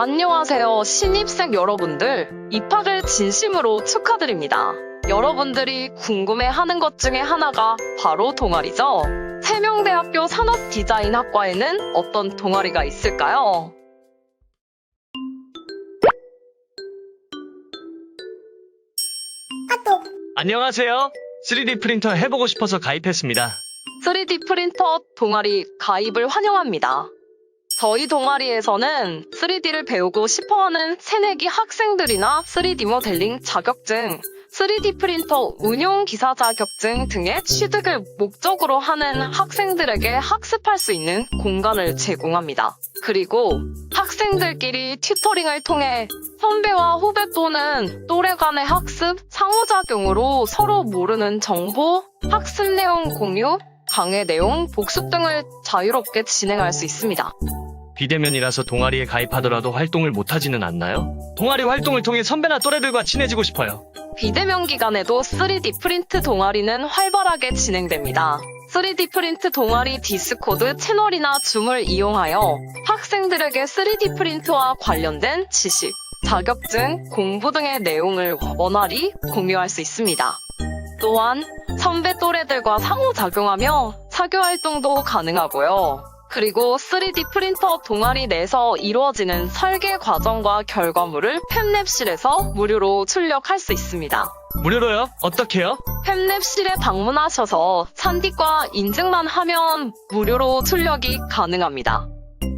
안녕하세요, 신입생 여러분들. 입학을 진심으로 축하드립니다. 여러분들이 궁금해 하는 것 중에 하나가 바로 동아리죠. 세명대학교 산업디자인학과에는 어떤 동아리가 있을까요? 안녕하세요. 3D 프린터 해보고 싶어서 가입했습니다. 3D 프린터 동아리 가입을 환영합니다. 저희 동아리에서는 3D를 배우고 싶어하는 새내기 학생들이나 3D 모델링 자격증, 3D 프린터 운용 기사 자격증 등의 취득을 목적으로 하는 학생들에게 학습할 수 있는 공간을 제공합니다. 그리고 학생들끼리 튜터링을 통해 선배와 후배 또는 또래 간의 학습, 상호작용으로 서로 모르는 정보, 학습 내용 공유, 강의 내용, 복습 등을 자유롭게 진행할 수 있습니다. 비대면이라서 동아리에 가입하더라도 활동을 못하지는 않나요? 동아리 활동을 통해 선배나 또래들과 친해지고 싶어요. 비대면 기간에도 3D 프린트 동아리는 활발하게 진행됩니다. 3D 프린트 동아리 디스코드 채널이나 줌을 이용하여 학생들에게 3D 프린트와 관련된 지식, 자격증, 공부 등의 내용을 원활히 공유할 수 있습니다. 또한 선배 또래들과 상호작용하며 사교 활동도 가능하고요. 그리고 3D 프린터 동아리 내에서 이루어지는 설계 과정과 결과물을 팹랩실에서 무료로 출력할 수 있습니다. 무료로요? 어떻게요? 팹랩실에 방문하셔서 산디과 인증만 하면 무료로 출력이 가능합니다.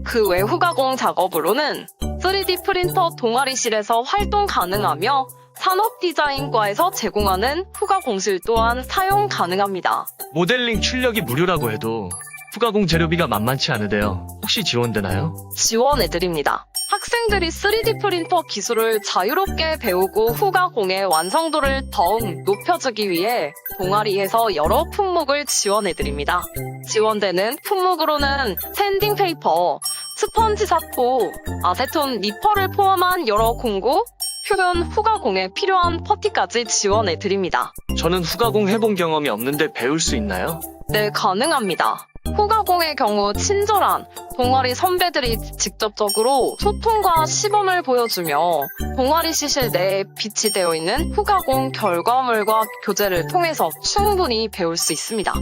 그 외 후가공 작업으로는 3D 프린터 동아리실에서 활동 가능하며 산업 디자인과에서 제공하는 후가공실 또한 사용 가능합니다. 모델링 출력이 무료라고 해도 후가공 재료비가 만만치 않으대요. 혹시 지원되나요? 지원해드립니다. 학생들이 3D 프린터 기술을 자유롭게 배우고 후가공의 완성도를 더욱 높여주기 위해 동아리에서 여러 품목을 지원해드립니다. 지원되는 품목으로는 샌딩 페이퍼, 스펀지 사포, 아세톤 리퍼를 포함한 여러 공구, 표현 후가공에 필요한 퍼티까지 지원해 드립니다. 저는 후가공 해본 경험이 없는데 배울 수 있나요? 네, 가능합니다. 후가공의 경우 친절한 동아리 선배들이 직접적으로 소통과 시범을 보여주며 동아리 시실 내에 비치 되어 있는 후가공 결과물과 교재를 통해서 충분히 배울 수 있습니다.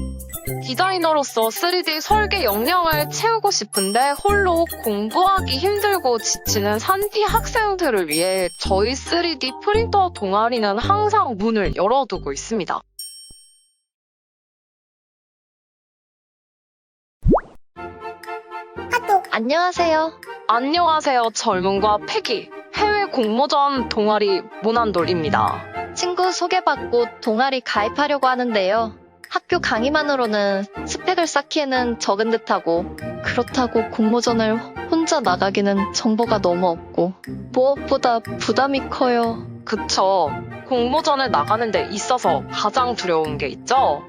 디자이너로서 3D 설계 역량을 채우고 싶은데 홀로 공부하기 힘들고 지치는 산디 학생들을 위해 저희 3D 프린터 동아리는 항상 문을 열어두고 있습니다. 안녕하세요. 안녕하세요. 젊음과 패기. 해외 공모전 동아리 모난돌입니다. 친구 소개받고 동아리 가입하려고 하는데요. 학교 강의만으로는 스펙을 쌓기에는 적은 듯하고 그렇다고 공모전을 혼자 나가기는 정보가 너무 없고 무엇보다 부담이 커요. 그쵸. 공모전을 나가는 데 있어서 가장 두려운 게 있죠.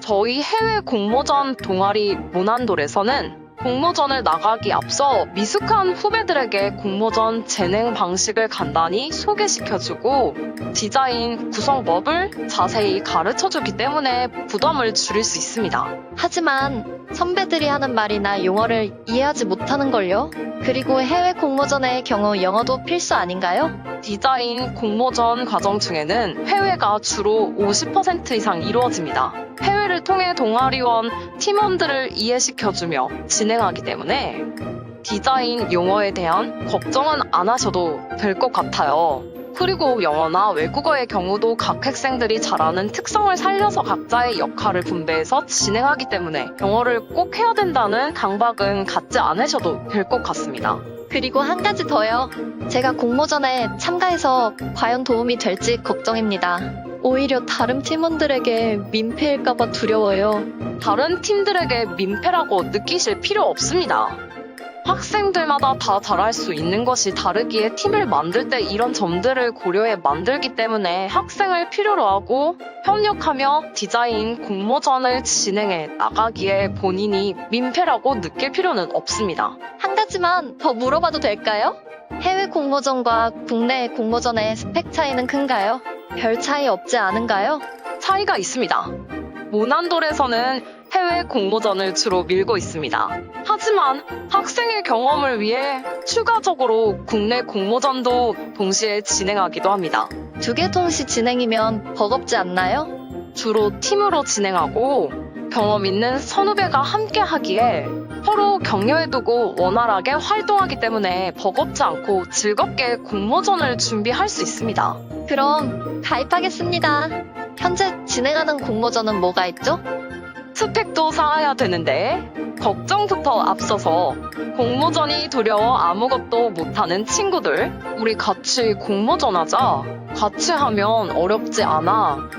저희 해외 공모전 동아리 모난돌에서는 공모전을 나가기 앞서 미숙한 후배들에게 공모전 진행 방식을 간단히 소개시켜주고 디자인 구성법을 자세히 가르쳐주기 때문에 부담을 줄일 수 있습니다. 하지만 선배들이 하는 말이나 용어를 이해하지 못하는 걸요. 그리고 해외 공모전의 경우 영어도 필수 아닌가요? 디자인 공모전 과정 중에는 해외가 주로 50% 이상 이루어집니다. 해외를 통해 동아리원 팀원들을 이해시켜주며 진행하기 때문에 디자인 용어에 대한 걱정은 안 하셔도 될 것 같아요. 그리고 영어나 외국어의 경우도 각 학생들이 잘하는 특성을 살려서 각자의 역할을 분배해서 진행하기 때문에 영어를 꼭 해야 된다는 강박은 갖지 않으셔도 될 것 같습니다. 그리고 한 가지 더요. 제가 공모전에 참가해서 과연 도움이 될지 걱정입니다. 오히려 다른 팀원들에게 민폐일까봐 두려워요. 다른 팀들에게 민폐라고 느끼실 필요 없습니다. 학생들마다 다 잘할 수 있는 것이 다르기에 팀을 만들 때 이런 점들을 고려해 만들기 때문에 학생을 필요로 하고 협력하며 디자인 공모전을 진행해 나가기에 본인이 민폐라고 느낄 필요는 없습니다. 한 가지만 더 물어봐도 될까요? 해외 공모전과 국내 공모전의 스펙 차이는 큰가요? 별 차이 없지 않은가요? 차이가 있습니다. 모난돌에서는 해외 공모전을 주로 밀고 있습니다. 하지만 학생의 경험을 위해 추가적으로 국내 공모전도 동시에 진행하기도 합니다. 두 개 동시 진행이면 버겁지 않나요? 주로 팀으로 진행하고 경험 있는 선후배가 함께 하기에 서로 격려해두고 원활하게 활동하기 때문에 버겁지 않고 즐겁게 공모전을 준비할 수 있습니다. 그럼 가입하겠습니다. 현재 진행하는 공모전은 뭐가 있죠? 스펙도 쌓아야 되는데 걱정부터 앞서서 공모전이 두려워 아무것도 못하는 친구들 우리 같이 공모전 하자 같이 하면 어렵지 않아